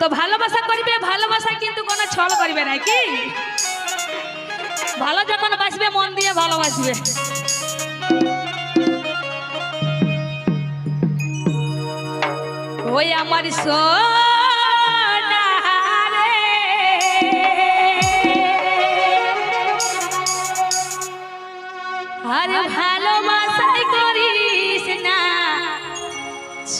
তো ভালোবাসা করবে ভালোবাসা কিন্তু কোনো ছল করবে না, কি? ভালো যখন বাসবে মন দিয়ে ভালোবাসবে। ওই আমার সব ভালোবাসাই করিস না ছ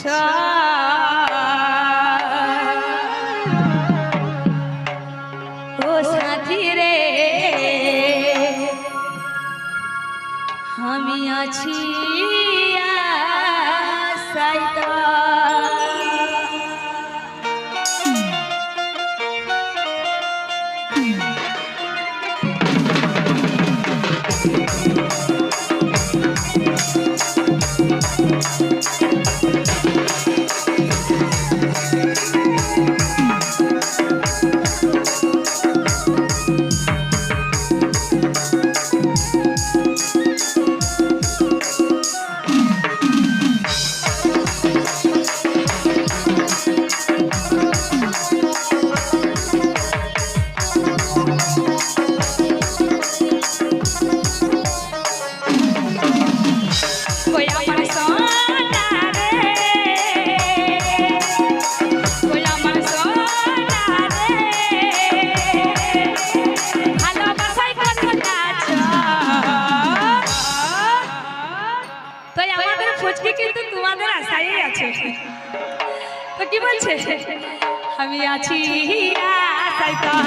আমি আছি Yeah. ফুচকি কিন্তু তোমাদের আশাই আছে। তো কি বলছে? আমি আছি। আশাই তার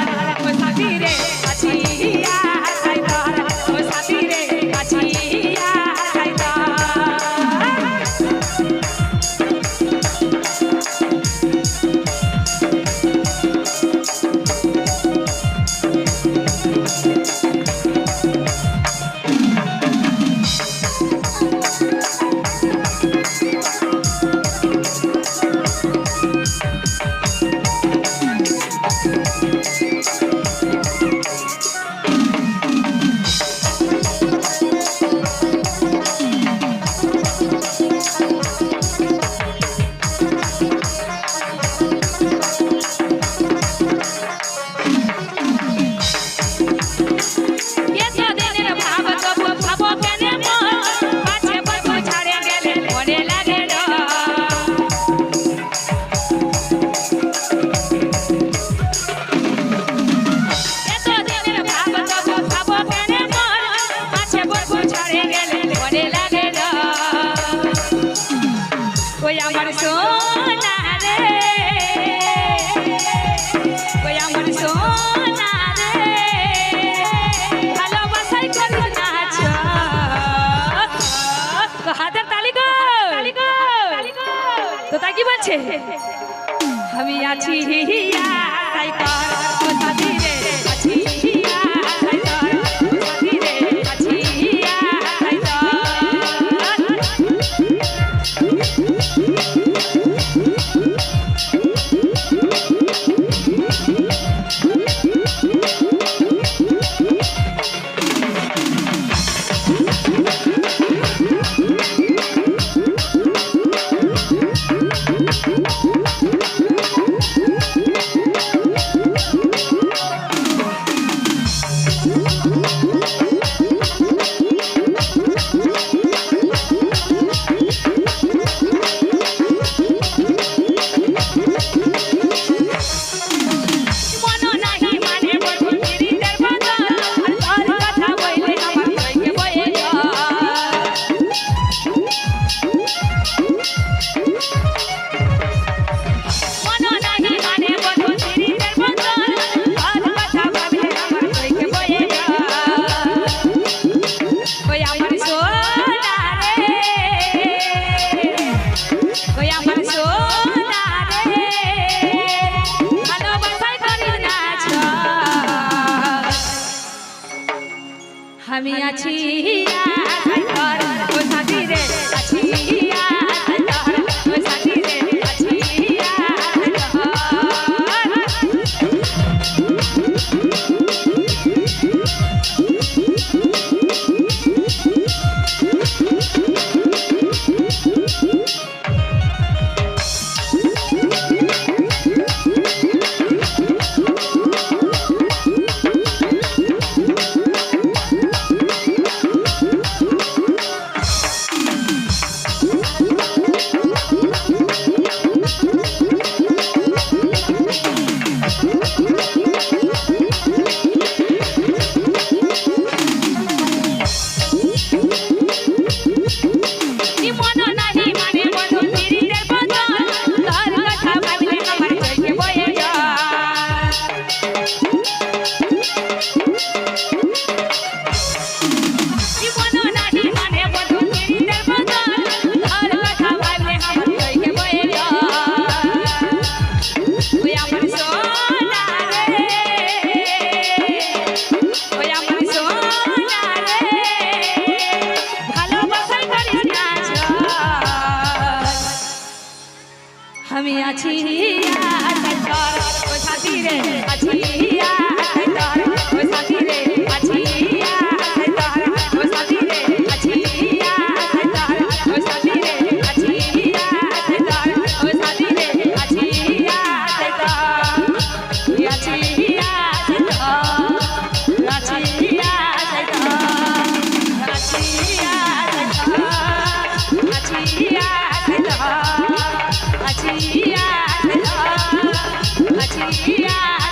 আছে। আমি আছি আছি। আমি আছি আমি আছি রে আছি yeah.